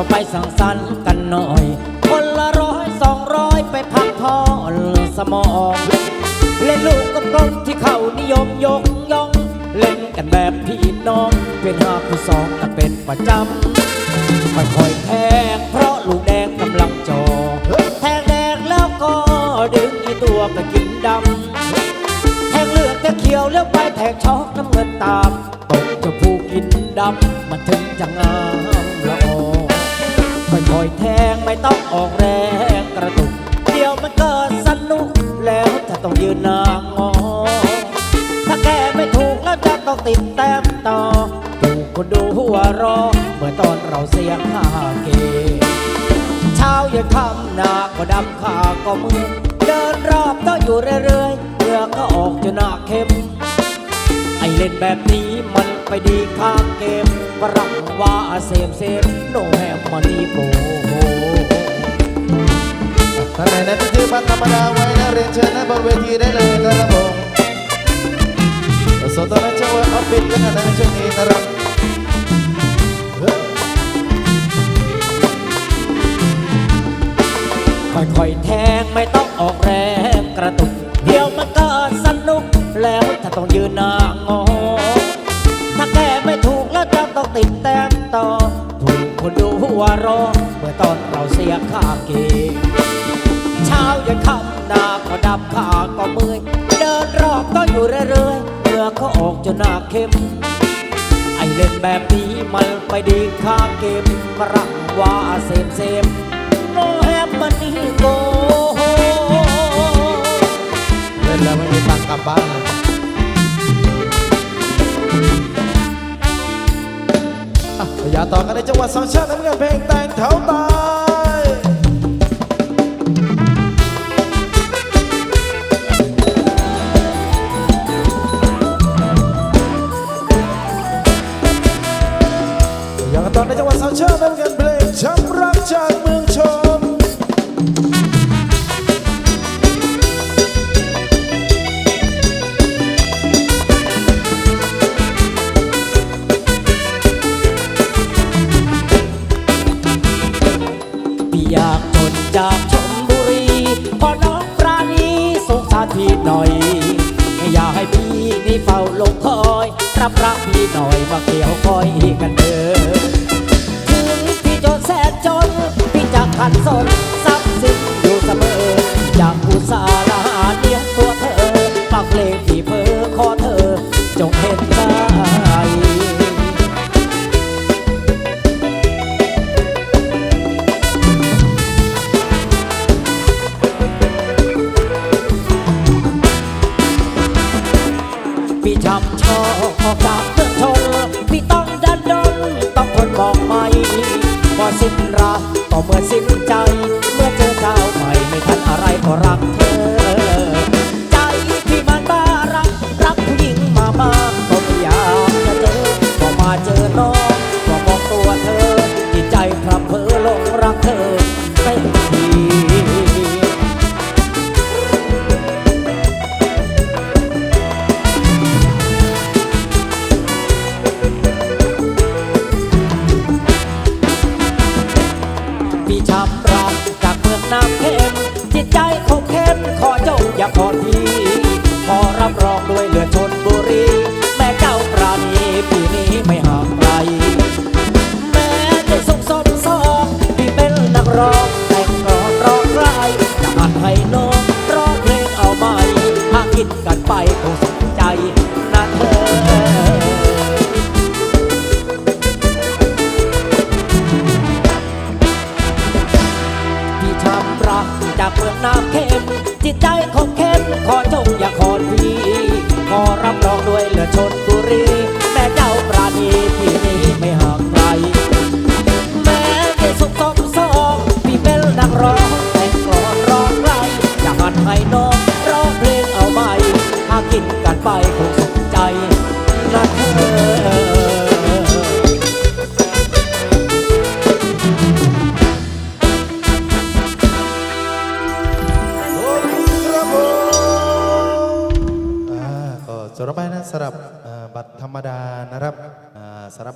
ราไปสังสรรค์กันหน่อย คนละร้อยสองร้อยไปพักผ่อนสมองเล่นลูกกับกลมที่เขานิยมยกย่อง เล่นกันแบบพี่น้อง เป็นห้าผู้สองกันเป็นประจำค่อยๆแทงเพราะลูกแดงกำลังจอแทงแดงแล้วก็ดึงอีตัวไปกินดำแทงเลืองแทงเขียวแล้วไปแทงช็อกน้ำเงินตามตกจะผู้กินดำมันถึงจะงามละออ ค่อยๆแทงไม่ต้องออกแรงกระตุก เดี๋ยวมันเกิดสนุก แล้วจะต้องยืนนางงอถ้าแกไม่ถูกแล้วจะต้องติดแต้มต่อถูกคนดูหัวรอเมื่อตอนเราเสียงหาเกเช้าอย่าทำหนาก็ดำขาก็มือเดินรอบต้องอยู่เรื่อยๆเมื่อก็ออกจนหน้าเข้มไอเล่นแบบนี้มันไปดีข้างเกมฝรั่ง ว่าเซมเซมโนแฮมมันนี่โบท่านไหนนั้นที่ถือบัตรธรรมดาไว้นะเรียนเชิญนะบนเวทีได้เลยนะครับผมส่วนตอนนั้นจังหวะออฟฟิศกันนะในช่วงนี้นะครับเฮ้ยค่อยๆแทงไม่ต้องอ ต้องติดแต้มต่อ ถูกคนดูหัวรอเมื่อตอนเราเสียข้าเกมเช้ายันค่ำหน้าก็ดับขาก็เมื่อยเดินรอบก็อยู่เรื่อยๆเมื่อเขาออกจนหน้าเข้ม ไอเล่นแบบนี้มันไปดีข้าเกมฝรั่งว่าเซมเซมโนแฮมมันนี่โกเล่นแล้วไม่มีตังกลับบ้าน อย่าต่อกันในจังหวัดสองชาติน้ำเงินเพลงแต่งเถาตา อยากให้พี่นี่เฝ้าลงคอย รับรักพี่หน่อยมาเกี่ยวคอยกันเดินถึงพี่จนแสนจน พี่จะขัดสน พี่ช้ำชอกออกจากเมืองชนพี่ต้องดันดนต้องทนบอกไม่พอสิ้นรักก็เมื่อสิ้นใจ เมื่อเจอเจ้าใหม่ไม่ทันอะไรก็รักเธอ ใจพี่มันบ้ารัก รักผู้หญิงมามากก็ไม่อยากจะเจอก็มาเจอน้องก็มองตัวเธอจิตใจพร่ กันไปคงสนใจนะเธอพี่ช้ำรักจากเมืองน้ำเค็ม จิตใจของเข้มขอจงอย่าขอพี่ขอรับรองด้วยเหลือชนบุรี แม่เจ้าปราณีที่นี่ อ่าก็จบลงไปนะสำหรับบัตรธรรมดานะครับสำหรับ